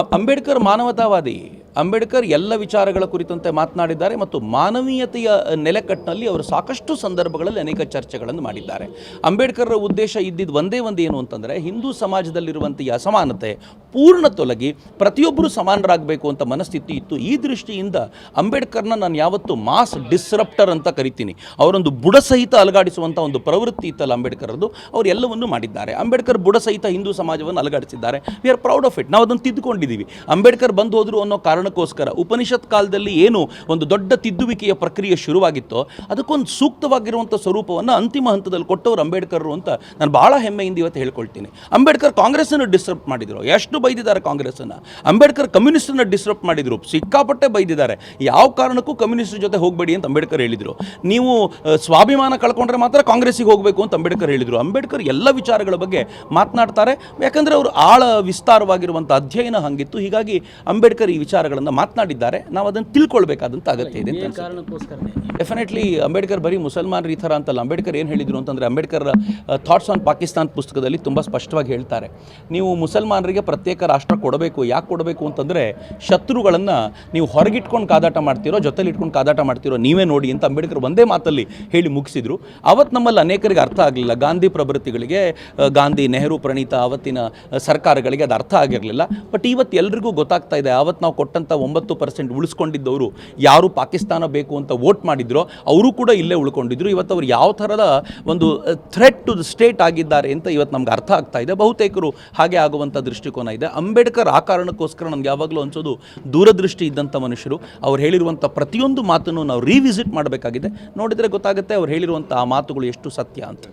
అంబేద్కర్ మానవతావాది. ಅಂಬೇಡ್ಕರ್ ಎಲ್ಲ ವಿಚಾರಗಳ ಕುರಿತಂತೆ ಮಾತನಾಡಿದ್ದಾರೆ ಮತ್ತು ಮಾನವೀಯತೆಯ ನೆಲೆಕಟ್ಟಿನಲ್ಲಿ ಅವರು ಸಾಕಷ್ಟು ಸಂದರ್ಭಗಳಲ್ಲಿ ಅನೇಕ ಚರ್ಚೆಗಳನ್ನು ಮಾಡಿದ್ದಾರೆ. ಅಂಬೇಡ್ಕರ್ ಉದ್ದೇಶ ಇದ್ದಿದ್ದು ಒಂದೇ ಒಂದು ಏನು ಅಂತಂದರೆ, ಹಿಂದೂ ಸಮಾಜದಲ್ಲಿರುವಂಥ ಈ ಅಸಮಾನತೆ ಪೂರ್ಣ ತೊಲಗಿ ಪ್ರತಿಯೊಬ್ಬರು ಸಮಾನರಾಗಬೇಕು ಅಂತ ಮನಸ್ಥಿತಿ ಇತ್ತು. ಈ ದೃಷ್ಟಿಯಿಂದ ಅಂಬೇಡ್ಕರ್ನ ನಾನು ಯಾವತ್ತು ಮಾಸ್ ಡಿಸ್ರಪ್ಟರ್ ಅಂತ ಕರಿತೀನಿ. ಅವರೊಂದು ಬುಡ ಸಹಿತ ಅಲಗಾಡಿಸುವಂಥ ಒಂದು ಪ್ರವೃತ್ತಿ ಇತ್ತಲ್ಲ ಅಂಬೇಡ್ಕರ್ದು ಅವರು ಎಲ್ಲವನ್ನೂ ಮಾಡಿದ್ದಾರೆ. ಅಂಬೇಡ್ಕರ್ ಬುಡ ಸಹಿತ ಹಿಂದೂ ಸಮಾಜವನ್ನು ಅಲಗಾಡಿಸಿದ್ದಾರೆ. We are proud of it ನಾವು ಅದನ್ನು ತಿದ್ದುಕೊಂಡಿದ್ದೀವಿ. ಅಂಬೇಡ್ಕರ್ ಬಂದು ಹೋದರು ಅನ್ನೋ ಕಾರಣಕ್ಕೋಸ್ಕರ ಉಪನಿಷತ್ ಕಾಲದಲ್ಲಿ ಏನು ಒಂದು ದೊಡ್ಡ ತಿದ್ದುವಿಕೆಯ ಪ್ರಕ್ರಿಯೆ ಶುರುವಾಗಿತ್ತೋ ಅದಕ್ಕೊಂದು ಸೂಕ್ತವಾಗಿರುವಂಥ ಸ್ವರೂಪವನ್ನು ಅಂತಿಮ ಹಂತದಲ್ಲಿ ಕೊಟ್ಟವರು ಅಂಬೇಡ್ಕರ್ ಅಂತ ನಾನು ಭಾಳ ಹೆಮ್ಮೆಯಿಂದ ಇವತ್ತು ಹೇಳ್ಕೊಳ್ತೀನಿ. ಅಂಬೇಡ್ಕರ್ ಕಾಂಗ್ರೆಸ್ಸನ್ನು ಡಿಸ್ಟರ್ಬ್ ಮಾಡಿದರು. ಎಷ್ಟು ಬೈದಿದ್ದಾರೆ ಕಾಂಗ್ರೆಸ್ಸನ್ನು? ಅಂಬೇಡ್ಕರ್ ಕಮ್ಯುನಿಸ್ಟನ್ನು ಡಿಸ್ಟರ್ಬ್ ಮಾಡಿದರು. ಸಿಕ್ಕಾಪಟ್ಟೆ ಬೈದಿದ್ದಾರೆ. ಯಾವ ಕಾರಣಕ್ಕೂ ಕಮ್ಯುನಿಸ್ಟ್ ಜೊತೆ ಹೋಗಬೇಡಿ ಅಂತ ಅಂಬೇಡ್ಕರ್ ಹೇಳಿದರು. ನೀವು ಸ್ವಾಭಿಮಾನ ಕಳ್ಕೊಂಡ್ರೆ ಮಾತ್ರ ಕಾಂಗ್ರೆಸ್ಸಿಗೆ ಹೋಗಬೇಕು ಅಂತ ಅಂಬೇಡ್ಕರ್ ಹೇಳಿದರು. ಅಂಬೇಡ್ಕರ್ ಎಲ್ಲ ವಿಚಾರಗಳ ಬಗ್ಗೆ ಮಾತನಾಡ್ತಾರೆ. ಯಾಕಂದರೆ ಅವರು ಆಳ ವಿಸ್ತಾರವಾಗಿರುವಂಥ ಅಧ್ಯಯನ ಹಂಗಿತ್ತು. ಹೀಗಾಗಿ ಅಂಬೇಡ್ಕರ್ ಈ ವಿಚಾರಗಳನ್ನು ಮಾತನಾಡಿದ್ದಾರೆ. ನಾವು ಅದನ್ನು ತಿಳ್ಕೊಳ್ಬೇಕಾದಂಥ ಅಗತ್ಯ ಇದೆ ಅಂತ ಡೆಫಿನೆಟ್ಲಿ ಅಂಬೇಡ್ಕರ್ ಬರೀ ಮುಸಲ್ಮಾನ್ ಈ ಥರ ಅಂತಲ್ಲ. ಅಂಬೇಡ್ಕರ್ ಏನು ಹೇಳಿದರು ಅಂತಂದರೆ ಅಂಬೇಡ್ಕರ್ ಥಾಟ್ಸ್ ಆನ್ ಪಾಕಿಸ್ತಾನ್ ಪುಸ್ತಕದಲ್ಲಿ ತುಂಬ ಸ್ಪಷ್ಟವಾಗಿ ಹೇಳ್ತಾರೆ. ನೀವು ಮುಸಲ್ಮಾನರಿಗೆ ಪ್ರತ್ಯೇಕ ರಾಷ್ಟ್ರ ಕೊಡಬೇಕು ಯಾಕೆ ಕೊಡಬೇಕು ಅಂತಂದರೆ ಶತ್ರುಗಳನ್ನು ನೀವು ಹೊರಗಿಟ್ಕೊಂಡು ಕಾದಾಟ ಮಾಡ್ತೀರೋ ಜೊತೆಲಿ ಇಟ್ಕೊಂಡು ಕಾದಾಟ ಮಾಡ್ತಿರೋ ನೀವೇ ನೋಡಿ ಅಂತ ಅಂಬೇಡ್ಕರ್ ಒಂದೇ ಮಾತಲ್ಲಿ ಹೇಳಿ ಮುಗಿಸಿದ್ರು. ಅವತ್ತು ನಮ್ಮಲ್ಲಿ ಅನೇಕರಿಗೆ ಅರ್ಥ ಆಗಲಿಲ್ಲ. ಗಾಂಧಿ ಪ್ರಭೃತಿಗಳಿಗೆ ಗಾಂಧಿ ನೆಹರು ಪ್ರಣೀತ ಅವತ್ತಿನ ಸರ್ಕಾರಗಳಿಗೆ ಅದು ಅರ್ಥ ಆಗಿರಲಿಲ್ಲ. ಬಟ್ ಇವತ್ತು ಎಲ್ರಿಗೂ ಗೊತ್ತಾಗ್ತಾ ಇದೆ ಅವತ್ತು ನಾವು ಕೊಟ್ಟಂಥ ಒಂಬತ್ತು ಪರ್ಸೆಂಟ್ ಉಳಿಸ್ಕೊಂಡಿದ್ದವರು ಯಾರು ಪಾಕಿಸ್ತಾನ ಬೇಕು ಅಂತ ವೋಟ್ ಮಾಡಿದ್ರೋ ಅವರು ಕೂಡ ಇಲ್ಲೇ ಉಳ್ಕೊಂಡಿದ್ರು. ಇವತ್ತು ಅವರು ಯಾವ ಥರದ ಒಂದು ಥ್ರೆಟ್ ಟು ದ ಸ್ಟೇಟ್ ಆಗಿದ್ದಾರೆ ಅಂತ ಇವತ್ತು ನಮ್ಗೆ ಅರ್ಥ ಆಗ್ತಾ ಇದೆ. ಬಹುತೇಕರು ಹಾಗೆ ಆಗುವಂಥ ದೃಷ್ಟಿಕೋನ ಇದೆ. ಅಂಬೇಡ್ಕರ್ ಆ ಕಾರಣಕ್ಕೋಸ್ಕರ ನಮ್ಗೆ ಯಾವಾಗಲೂ ಅನ್ಸೋದು ದೂರದೃಷ್ಟಿ ಇದ್ದಂಥ ಮನುಷ್ಯರು. ಅವ್ರು ಹೇಳಿರುವಂಥ ಪ್ರತಿಯೊಂದು ಮಾತನ್ನು ನಾವು ರಿವಿಸಿಟ್ ಮಾಡಬೇಕಾಗಿದೆ. ನೋಡಿದರೆ ಗೊತ್ತಾಗುತ್ತೆ ಅವ್ರು ಹೇಳಿರುವಂಥ ಆ ಮಾತುಗಳು ಎಷ್ಟು ಸತ್ಯ ಅಂತ.